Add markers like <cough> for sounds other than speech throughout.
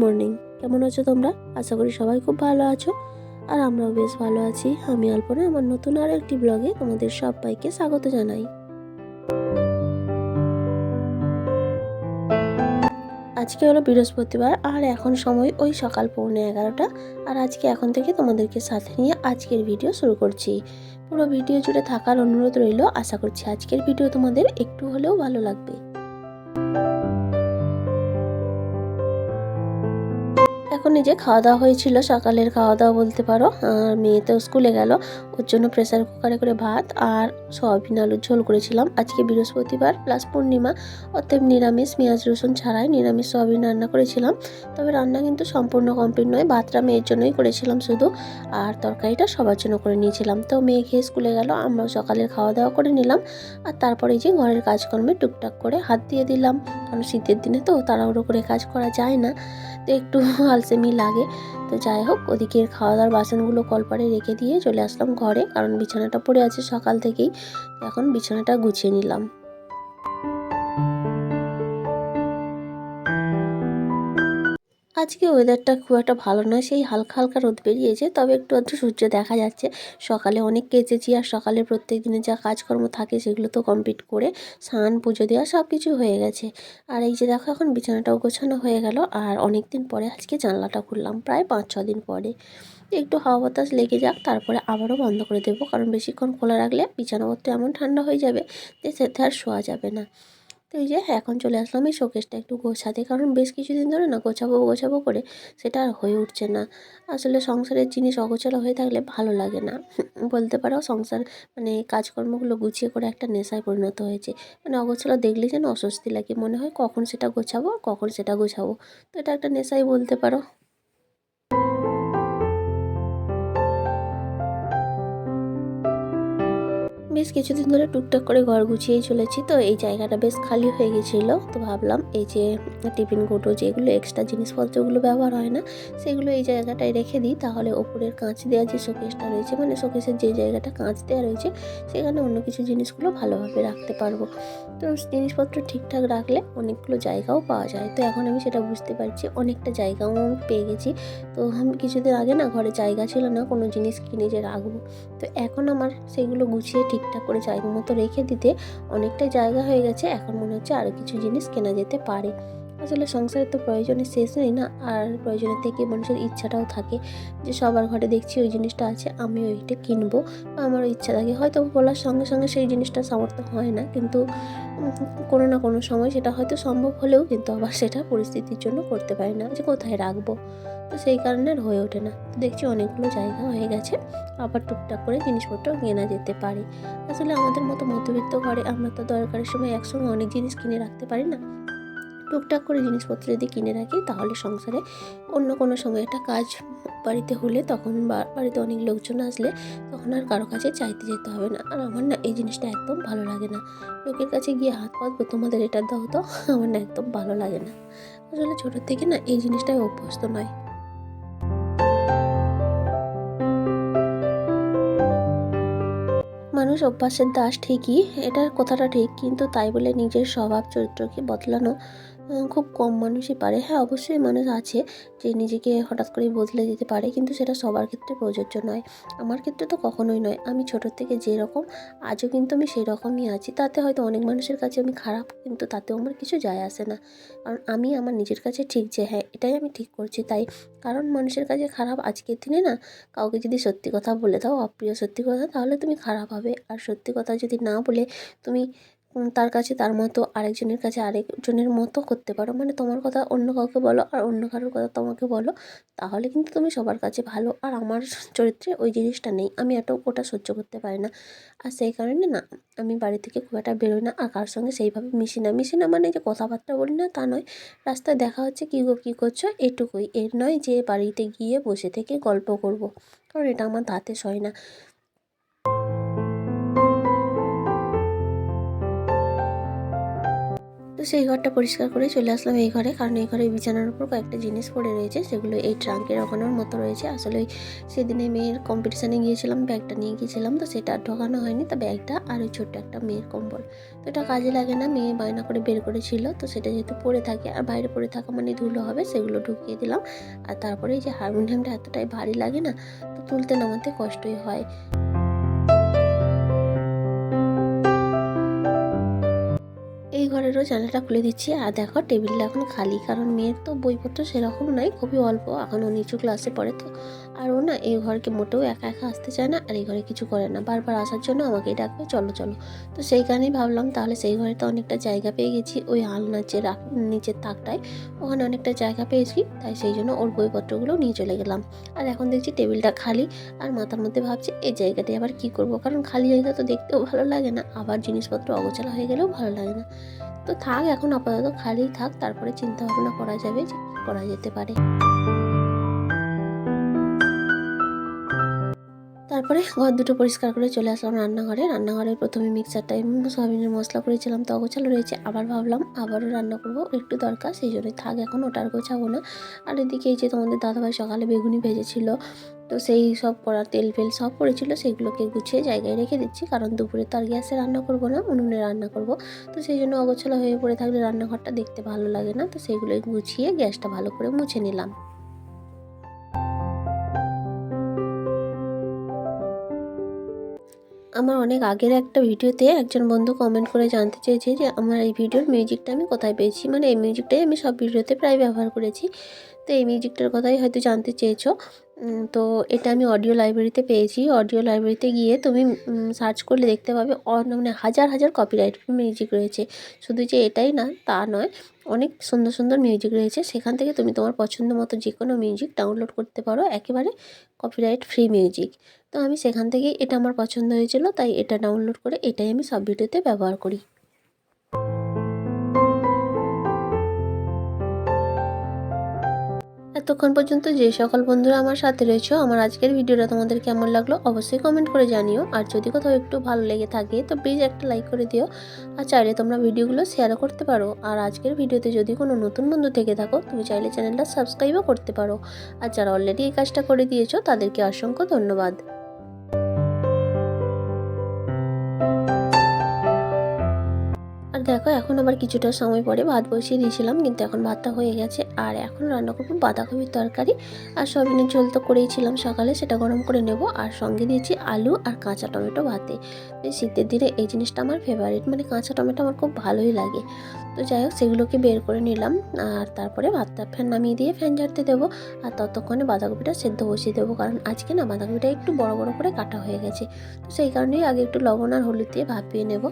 Morning. কেমন আছো তোমরা? আশা করি সবাই খুব ভালো আছো। আর আমরাও বেশ ভালো আছি। আমি আলপনা, আমার নতুন আর একটি ব্লগে তোমাদের সবাইকে স্বাগত জানাই। আজকে হলো বৃহস্পতিবার, আর এখন সময় ওই সকাল পৌনে এগারোটা। আর আজকে এখন থেকে তোমাদেরকে সাথে নিয়ে আজকের ভিডিও শুরু করছি। পুরো ভিডিও জুড়ে থাকার অনুরোধ রইল। আশা করছি আজকের ভিডিও তোমাদের একটু হলেও ভালো লাগবে। এখন এই যে খাওয়া দাওয়া হয়েছিল, সকালের খাওয়া দাওয়া বলতে পারো, আর মেয়ে তো স্কুলে গেল, ওর জন্য প্রেসার কুকারে করে ভাত আর সয়াবিন আলুর ঝোল করেছিলাম। আজকে বৃহস্পতিবার প্লাস পূর্ণিমা, অতএব নিরামিষ, পেঁয়াজ, রসুন ছাড়াই নিরামিষ সয়াবিন রান্না করেছিলাম। তবে রান্না কিন্তু সম্পূর্ণ কমপ্লিট নয়, ভাতটা মেয়ের জন্যই করেছিলাম শুধু, আর তরকারিটা সবার জন্য করে নিয়েছিলাম। তো মেয়ে খেয়ে স্কুলে গেল, আমরাও সকালের খাওয়া দাওয়া করে নিলাম, আর তারপরে যে ঘরের কাজকর্মে টুকটাক করে হাত দিয়ে দিলাম। কারণ শীতের দিনে তো তাড়াহুড়ো করে কাজ করা যায় না, তো একটু <laughs> আলসেমি লাগে। তো যাই হোক ওদিকের খাওয়া দাওয়ার বাসনগুলো কলপারে রেখে দিয়ে চলে আসলাম ঘরে, কারণ বিছানাটা পড়ে আছে সকাল থেকেই। এখন বিছানাটা গুছিয়ে নিলাম। আজকে ওয়েদারটা খুব একটা ভালো নয়, সেই হালকা হালকা রোদ বেরিয়েছে, তবে একটু আধটু সূর্য দেখা যাচ্ছে। সকালে অনেক কেচেছি আর সকালে প্রত্যেক দিনে যা কাজকর্ম থাকে সেগুলো তো কমপ্লিট করে স্নান, পুজো দেওয়া সব কিছু হয়ে গেছে। আর এই যে দেখো এখন বিছানাটাও গোছানো হয়ে গেল আর অনেক দিন পরে আজকে জানলাটা খুললাম, প্রায় পাঁচ ছ দিন পরে। একটু হাওয়া বাতাস লেগে যাক, তারপরে আবারও বন্ধ করে দেবো, কারণ বেশিক্ষণ খোলা রাখলে বিছানাপত্র এমন ঠান্ডা হয়ে যাবে যে সেতে আর শোয়া যাবে না। তো এই যে এখন চলে আসলাম এই শোকেসটা একটু গোছাতে। কারণ বেশ কিছুদিন ধরে না গোছাবো গোছাবো করে সেটা আর হয়ে উঠছে না। আসলে সংসারের জিনিস অগোছালো হয়ে থাকলে ভালো লাগে না। <laughs> বলতে পারো সংসার মানে কাজকর্মগুলো গুছিয়ে করে একটা নেশায় পরিণত হয়েছে। মানে অগোছালো দেখলে যেন অস্বস্তি লাগে। মনে হয় কখন সেটা গোছাবো, কখন সেটা গোছাবো। তো এটা একটা নেশাই বলতে পারো। বেশ কিছুদিন ধরে টুকটাক করে ঘর গুছিয়েই চলেছি, তো এই জায়গাটা বেশ খালি হয়ে গেছিল। তো ভাবলাম এই যে টিফিন কোটো যেগুলো এক্সট্রা জিনিসপত্রগুলো ব্যবহার হয় না, সেগুলো এই জায়গাটায় রেখে দিই। তাহলে ওপরের কাঁচ দেওয়া যে শোকেসটা রয়েছে মানে শোকেসের যে জায়গাটা কাঁচ দেওয়া রয়েছে, সেখানে অন্য কিছু জিনিসগুলো ভালোভাবে রাখতে পারব। তো জিনিসপত্র ঠিকঠাক রাখলে অনেকগুলো জায়গাও পাওয়া যায়। তো এখন আমি সেটা বুঝতে পারছি, অনেকটা জায়গাও পেয়ে গেছি। তো আমি কিছুদিন আগে না ঘরে জায়গা ছিল না, কোনো জিনিস কিনে যে রাখব। তো এখন আমার সেগুলো গুছিয়ে ঠিকঠাক করে জায়গা মতো রেখে দিতে অনেকটা জায়গা হয়ে গেছে। এখন মনে হচ্ছে আরও কিছু জিনিস কেনা যেতে পারে। আসলে সংসারের তো প্রয়োজনের শেষ নেই না, আর প্রয়োজনের থেকে মানুষের ইচ্ছাটাও থাকে যে সবার ঘরে দেখছি ওই জিনিসটা আছে আমি ওইটা কিনবো। বা আমারও ইচ্ছা থাকে, হয়তো বলার সঙ্গে সঙ্গে সেই জিনিসটা সামর্থ্য হয় না, কিন্তু কোনো না কোনো সময় সেটা হয়তো সম্ভব হলেও কিন্তু আবার সেটা পরিস্থিতির জন্য করতে পারি না যে কোথায় রাখব। তো সেই কারণে আর হয়ে ওঠে না। তো দেখছি অনেকগুলো জায়গা হয়ে গেছে। আবার টুকটাক করে জিনিসপত্র কেনা যেতে পারে। আসলে আমাদের মতো মধ্যবিত্ত ঘরে আমরা তো দরকারের সময় একসঙ্গে অনেক জিনিস কিনে রাখতে পারি না। টুকটাক করে জিনিসপত্র যদি কিনে রাখি, তাহলে সংসারে অন্য কোনো সময় একটা কাজ বাড়িতে হলে তখন বাড়িতে অনেক লোকজন আসলে তখন আর কারও কাছে চাইতে যেতে হবে না। আর আমার না এই জিনিসটা একদম ভালো লাগে না। লোকের কাছে গিয়ে হাত পাতবো তোমাদের এটা দাও তো, আমার না একদম ভালো লাগে না। আসলে ছোটোর থেকে না এই জিনিসটাই অভ্যস্ত নয়। মানুষ অভ্যাসের দাস ঠিকই, এটার কথাটা ঠিক, কিন্তু তাই বলে নিজের স্বভাব চরিত্রকে বদলানো খুব কম মানুষই পারে। হ্যাঁ অবশ্যই মানুষ আছে যে নিজেকে হঠাৎ করেই বদলে দিতে পারে, কিন্তু সেটা সবার ক্ষেত্রে প্রযোজ্য নয়। আমার ক্ষেত্রে তো কখনোই নয়। আমি ছোটোর থেকে যেরকম, আজও কিন্তু আমি সেই রকমই আছি। তাতে হয়তো অনেক মানুষের কাছে আমি খারাপ, কিন্তু তাতেও আমার কিছু যায় আসে না। কারণ আমি আমার নিজের কাছে ঠিক যে হ্যাঁ এটাই আমি ঠিক করছি, তাই। কারণ মানুষের কাছে খারাপ আজকের দিনে না, কাউকে যদি সত্যি কথা বলে দাও, অপ্রিয় সত্যি কথা, তাহলে তুমি খারাপ হবে। আর সত্যি কথা যদি না বলে তুমি তার কাছে তার মতো আরেকজনের কাছে আরেকজনের মতো করতে পারো। মানে তোমার কথা অন্য কাউকে বলো আর অন্য কারোর কথা তোমাকে বলো, তাহলে কিন্তু তুমি সবার কাছে ভালো। আর আমার চরিত্রে ওই জিনিসটা নেই। আমি এত ওটা সহ্য করতে পারি না। আর সেই কারণে না, আমি বাড়ি থেকে খুব একটা বেরোই না। আর কারোর সঙ্গে সেইভাবে মিশি না। মিশি না মানে যে কথাবার্তা বলি না, তা নয়। রাস্তায় দেখা হচ্ছে, কী গো, কী করছ? এটুকুই। এর নয় যে বাড়িতে গিয়ে বসে থেকে গল্প করব। কারণ এটা আমার ধাতে সয় না। তো সেই ঘরটা পরিষ্কার করে চলে আসলাম এই ঘরে। কারণ এই ঘরে বিছানার উপর কয়েকটা জিনিস পড়ে রয়েছে, সেগুলো এই ট্রাঙ্কে ওখানোর মতো রয়েছে। আসলে ওই সেদিনে মেয়ের কম্পিটিশানে গিয়েছিলাম, ব্যাগটা নিয়ে গিয়েছিলাম, তো সেটা ঢোকানো হয়নি। তা ব্যাগটা আর ওই ছোট্ট একটা মেয়ের কম্বল। তো এটা কাজে লাগে না, মেয়ে বায়না করে বের করেছিল, তো সেটা যেহেতু পড়ে থাকে, আর বাইরে পড়ে থাকা মানে ধুলো হবে, সেগুলো ঢুকিয়ে দিলাম। আর তারপরে এই যে হারমোনিয়ামটা এতটাই ভারী লাগে না, তো তুলতে নামাতে কষ্টই হয়। ঘরেরও জানালাটা খুলে দিচ্ছি। আর দেখো, টেবিলটা এখন খালি, কারণ মেয়ের তো বইপত্র সেরকম নাই খুবই অল্প। এখনও নিচু ক্লাসে পড়ে, তো আর ও না এই ঘরকে মোটেও একা একা আসতে চায় না আর এই ঘরে কিছু করে না। বারবার আসার জন্য আমাকেই ডাকবে, চলো চলো। তো সেই কারণেই ভাবলাম তাহলে সেই ঘরে তো অনেকটা জায়গা পেয়ে গেছি, ওই আলনার যে রাখ, নিচের তাকটায় ওখানে অনেকটা জায়গা পেয়েছি, তাই সেই জন্য ওর বইপত্রগুলো নিয়ে চলে গেলাম। আর এখন দেখছি টেবিলটা খালি, আর মাথার মধ্যে ভাবছি, এই জায়গাটি আবার কি করব? কারণ খালি জায়গা তো দেখতেও ভালো লাগে না, আবার জিনিসপত্র অগোছালো হয়ে গেলেও ভালো লাগে না। তো থাক, এখন আপাতত খালি থাক, তারপরে চিন্তা ভাবনা করা যাবে যে করা যেতে পারে। তারপরে ঘর দুটো পরিষ্কার করে চলে আসলাম রান্নাঘরে। রান্নাঘরে প্রথমে মিক্সারটায় সয়াবিনের মশলা করেছিলাম, তো অগোছালো রয়েছে। আবার ভাবলাম আবারও রান্না করব, একটু দরকার, সেই জন্যই থাক এখন ওটার গোছাবো না। আর এদিকে এই যে তোমাদের দাদাভাই সকালে বেগুনি ভেজেছিল, তো সেই সব করার তেল ফেল সব পড়েছিল সেগুলোকে গুছিয়ে জায়গায় রেখে দিচ্ছি, কারণ দুপুরে তো আর গ্যাসে রান্না করব না, উনুনে রান্না করব। তো সেই জন্য অগোছালো হয়ে পড়ে থাকলে রান্নাঘরটা দেখতে ভালো লাগে না, তো সেইগুলোই গুছিয়ে গ্যাসটা ভালো করে মুছে নিলাম। আমার অনেক আগের একটা ভিডিওতে একজন বন্ধু কমেন্ট করে জানতে চেয়েছে যে, আমার এই ভিডিওর মিউজিকটা আমি কোথায় পেয়েছি? মানে এই মিউজিকটাই আমি সব ভিডিওতে প্রায় ব্যবহার করেছি। তো এই মিউজিকটার কথাই হয়তো জানতে চেয়েছো। তো এটা আমি অডিও লাইব্রেরিতে পেয়েছি। অডিও লাইব্রেরিতে গিয়ে তুমি সার্চ করলে দেখতে পাবে মানে হাজার হাজার কপিরাইট মিউজিক রয়েছে। শুধু যে এটাই না, তা নয়, অনেক সুন্দর সুন্দর মিউজিক রয়েছে। সেখান থেকে তুমি তোমার পছন্দ মতো যে কোনো মিউজিক ডাউনলোড করতে পারো। একেবারে কপিরাইট ফ্রি মিউজিক তো আমি সেখান থেকেই এটা আমার পছন্দ হয়েছিল, তাই এটা ডাউনলোড করে এটাই আমি সব ভিডিওতে ব্যবহার করি। এতক্ষণ পর্যন্ত যে সকল বন্ধুরা আমার সাথে রয়েছে, আমার আজকের ভিডিওটা তোমাদের কেমন লাগল অবশ্যই কমেন্ট করে জানিও। আর যদি কোথাও একটু ভালো লেগে থাকে, তো প্লিজ একটা লাইক করে দিও। আর চাইলে তোমরা ভিডিওগুলো শেয়ারও করতে পারো। আর আজকের ভিডিওতে যদি কোনো নতুন বন্ধু থেকে থাকো, তুমি চাইলে চ্যানেলটা সাবস্ক্রাইবও করতে পারো। আর যারা অলরেডি এই কাজটা করে দিয়েছ, তাদেরকে অসংখ্য ধন্যবাদ। দেখো, এখন আবার কিছুটা সময় পরে ভাত বসিয়ে দিয়েছিলাম, কিন্তু এখন ভাতটা হয়ে গেছে। আর এখন রান্না করব বাঁধাকপির তরকারি। আর সয়াবিনের ঝোল তো করেইছিলাম সকালে, সেটা গরম করে নেব। আর সঙ্গে দিয়েছি আলু আর কাঁচা টমেটো ভাতে শীতের দিনে এই জিনিসটা আমার ফেভারিট মানে কাঁচা টমেটো আমার খুব ভালোই লাগে। তো যাই হোক, সেগুলোকে বের করে নিলাম। আর তারপরে ভাতটা ফ্যান নামিয়ে দিয়ে ফ্যান ঝাড়তে দেবো। আর ততক্ষণে বাঁধাকপিটা সেদ্ধ বসিয়ে দেবো। কারণ আজকে না, বাঁধাকপিটা একটু বড় বড় করে কাটা হয়ে গেছে। তো সেই কারণেই আগে একটু লবণ আর হলুদ দিয়ে ভাপিয়ে নেব।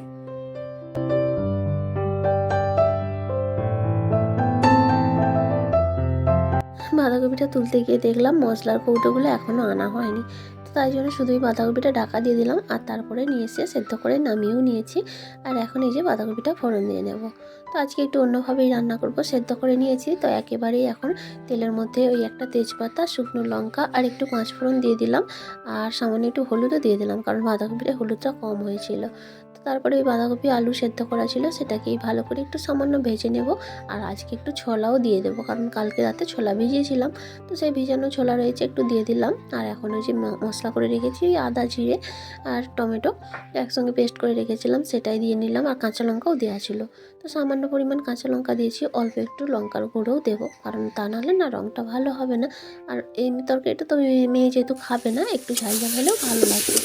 বাঁধাকপিটা তুলতে গিয়ে দেখলাম মশলার কৌটোগুলো এখনও আনা হয়নি। তো তাই জন্য শুধুই বাঁধাকপিটা ঢাকা দিয়ে দিলাম আর তারপরে নিয়ে এসে সেদ্ধ করে নামিয়েও নিয়েছি। আর এখন এই যে বাঁধাকপিটা ফোড়ন দিয়ে নেব। তো আজকে একটু অন্যভাবেই রান্না করব। সেদ্ধ করে নিয়েছি। তো একেবারেই এখন তেলের মধ্যে ওই একটা তেজপাতা, শুকনো লঙ্কা আর একটু পাঁচফোড়ন দিয়ে দিলাম। আর সামান্য একটু হলুদও দিয়ে দিলাম। কারণ বাঁধাকপিটা হলুদটা কম হয়েছিল। তারপরে ওই বাঁধাকপি আলু সেদ্ধ করা ছিল, সেটাকেই ভালো করে একটু সামান্য ভেজে নেব। আর আজকে একটু ছোলাও দিয়ে দেবো, কারণ কালকে রাতে ছোলা ভিজিয়েছিলাম। তো সেই ভিজানো ছোলা রয়েছে একটু দিয়ে দিলাম। আর এখন ওই যে মশলা করে রেখেছি আদা, জিরে আর টমেটো, একসঙ্গে পেস্ট করে রেখেছিলাম, সেটাই দিয়ে নিলাম। আর কাঁচা লঙ্কাও দেওয়া ছিল। তো সামান্য পরিমাণ কাঁচা লঙ্কা দিয়েছি, অল্প একটু লঙ্কার গুঁড়োও দেবো, কারণ তা নাহলে না রঙটা ভালো হবে না। আর এই তরকারিটা তো মেয়ে যেহেতু খাবে না, একটু ঝাল ঝাল হলেও ভালো লাগবে।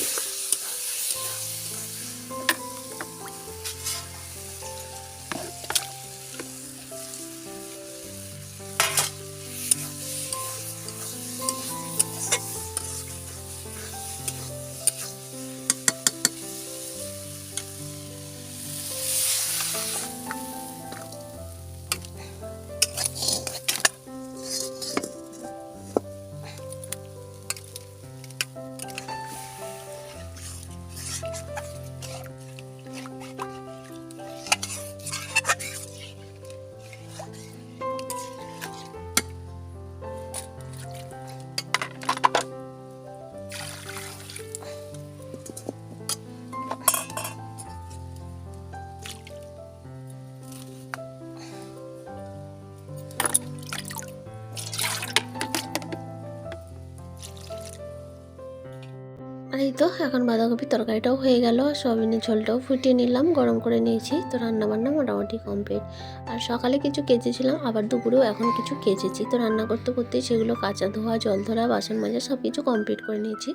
এই তো, এখন বাঁধাকপির তরকারিটাও হয়ে গেল। সয়াবিনের ঝোলটাও ফুটিয়ে নিলাম, গরম করে নিয়েছি। তো রান্না বান্না মোটামুটি কমপ্লিট আর সকালে কিছু কেচেছিলাম, আবার দুপুরেও এখন কিছু কেচেছি। তো রান্না করতে করতে সেগুলো কাঁচা ধোয়া, জল ধরা, বাসন মাজা সব কিছু কমপ্লিট করে নিয়েছি।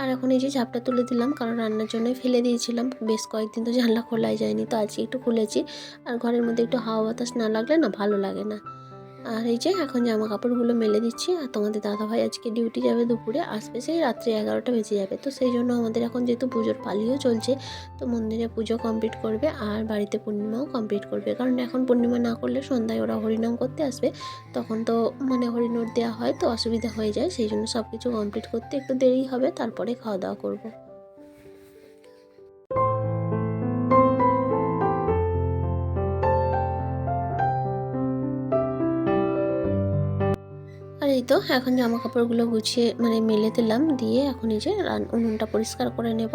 আর এখন এই যে ঝাপটা তুলে দিলাম, কারণ রান্নার জন্য ফেলে দিয়েছিলাম। বেশ কয়েকদিন তো জানলা খোলাই যায়নি, তো আজকে একটু খুলেছি। আর ঘরের মধ্যে একটু হাওয়া বাতাস না লাগলে না ভালো লাগে না। আর এই যে, এখন জামা কাপড়গুলো মেলে দিচ্ছি আর তোমাদের দাদাভাই আজকে ডিউটি যাবে দুপুরে, আসবে সেই রাত্রি এগারোটা বেজে যাবে। তো সেই জন্য আমাদের এখন যেহেতু পুজোর পালিও চলছে, তো মন্দিরে পুজো কমপ্লিট করবে আর বাড়িতে পূর্ণিমাও কমপ্লিট করবে। কারণ এখন পূর্ণিমা না করলে সন্ধ্যায় ওরা হরিনাম করতে আসবে। তখন তো মানে হরিনোট দেওয়া হয়, তো অসুবিধা হয়ে যায়। সেই জন্য সব কিছু কমপ্লিট করতে একটু দেরি হবে, তারপরে খাওয়া দাওয়া করব। তো এখন জামা কাপড়গুলো গুছিয়ে মানে মেলে দিলাম, দিয়ে এখন এই যে উনুনটা পরিষ্কার করে নেব।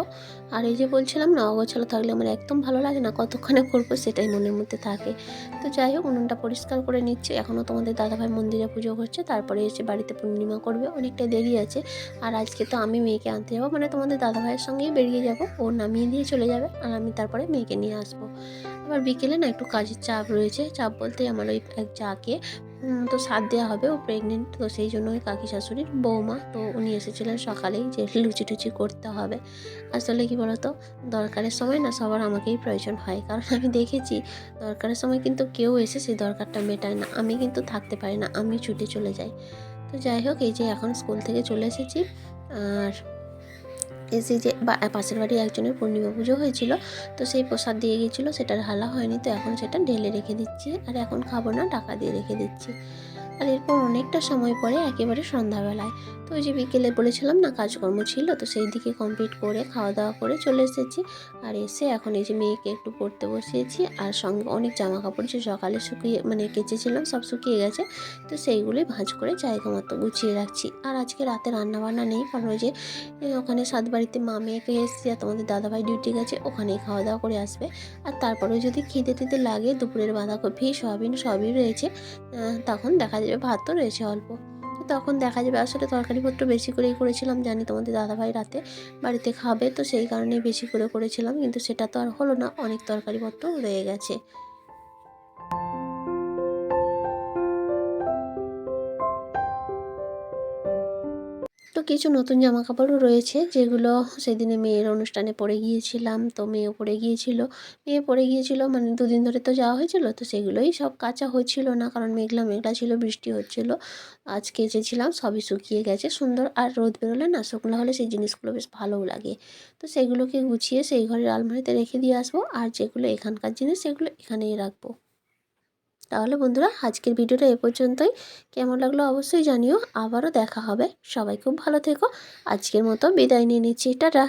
আর এই যে বলছিলাম না, অগোছালো থাকলে আমার একদম ভালো লাগে না, কতক্ষণে করব সেটাই মনের মধ্যে থাকে। তো যাই হোক, উনুনটা পরিষ্কার করে নিচ্ছে। এখনও তোমাদের দাদাভাই মন্দিরে পুজো করছে, তারপরে এসে বাড়িতে পূর্ণিমা করবে, অনেকটা দেরি আছে। আর আজকে তো আমি মেয়েকে আনতে যাব মানে তোমাদের দাদাভাইয়ের সঙ্গেই বেরিয়ে যাব। ও নামিয়ে দিয়ে চলে যাবে, আর আমি তারপরে মেয়েকে নিয়ে আসব। আবার বিকেলে না একটু কাজের চাপ রয়েছে, চাপ বলতে আমার ওই এক যাকে তো সাথ দেওয়া হবে, ও প্রেগনেন্ট তো সেই জন্য ওই কাকি শাশুড়ির বৌমা। তো উনি এসেছিলেন সকালেই যে লুচি টুচি করতে হবে। আসলে কি বলতো, দরকারের সময় না সবার আমাকেই প্রয়োজন হয়। কারণ আমি দেখেছি, দরকারের সময় কিন্তু কেউ এসে সেই দরকারটা মেটায় না। আমি কিন্তু থাকতে পারি না, আমি ছুটে চলে যাই। তো যাই হোক, এই যে এখন স্কুল থেকে চলে এসেছি। আর এসে যে পাশের বাড়ি একজনের পূর্ণিমা পুজো হয়েছিল, তো সেই প্রসাদ দিয়ে গিয়েছিল, সেটার হালা হয়নি, তো এখন সেটা ঢেলে রেখে দিচ্ছি, আর এখন খাব না, টাকা দিয়ে রেখে দিচ্ছি। আর এরপর অনেকটা সময় পরে একেবারে সন্ধ্যাবেলায়। তো ওই যে বিকেলে বলেছিলাম না, কাজকর্ম ছিল, তো সেই দিকে কমপ্লিট করে খাওয়া দাওয়া করে চলে এসেছি। আর এসে এখন এই যে মেয়েকে একটু পড়তে বসিয়েছি, আর সঙ্গে অনেক জামা কাপড় যে সকালে শুকিয়ে মানে কেচেছিলাম সব শুকিয়ে গেছে, তো সেইগুলোই ভাঁজ করে জায়গা মতো গুছিয়ে রাখছি। আর আজকে রাতে রান্না বান্না নেই, কারণ ওই যে ওখানে সাত বাড়িতে মা মেয়েকে এসেছি, আর তোমাদের দাদাভাই ডিউটি গেছে, ওখানেই খাওয়া দাওয়া করে আসবে। আর তারপরে যদি খিদে টিদে লাগে, দুপুরের বাঁধাকপি, সয়াবিন সবই রয়েছে তখন দেখা যাবে তো রয়েছে অল্প। তো তখন দেখা যাবে, আসলে তরকারিপত্র বেশি করেই করেছিলাম, জানি তোমাদের দাদাভাই রাতে বাড়িতে খাবে, তো সেই কারণেই বেশি করে করেছিলাম, কিন্তু সেটা তো আর হলো না, অনেক তরকারিপত্র রয়ে গেছে। কিছু নতুন জামা কাপড়ও রয়েছে, যেগুলো সেদিনে মেয়ের অনুষ্ঠানে পরে গিয়েছিলাম। তো মেয়েও পরে গিয়েছিল। মেয়ে পরে গিয়েছিল মানে দুদিন ধরে তো যাওয়া হয়েছিল, তো সেগুলোই সব কাঁচা হচ্ছিল না, কারণ মেঘলা মেঘলা ছিল, বৃষ্টি হচ্ছিল। আজ কেচেছিলাম সবই শুকিয়ে গেছে, সুন্দর আর রোদ বেরোলে না, শুকনো হলে সেই জিনিসগুলো বেশ ভালোও লাগে। তো সেগুলোকে গুছিয়ে সেই ঘরের আলমারিতে রেখে দিয়ে আসব, আর যেগুলো এখানকার জিনিস সেগুলো এখানেই রাখব। তাহলে বন্ধুরা আজকের ভিডিওটা এ পর্যন্তই। কেমন লাগল অবশ্যই জানিও। আবারও দেখা হবে। সবাই খুব ভালো থেকো। আজকের মতো বিদায় নিয়ে নিচ্ছি। টাটা।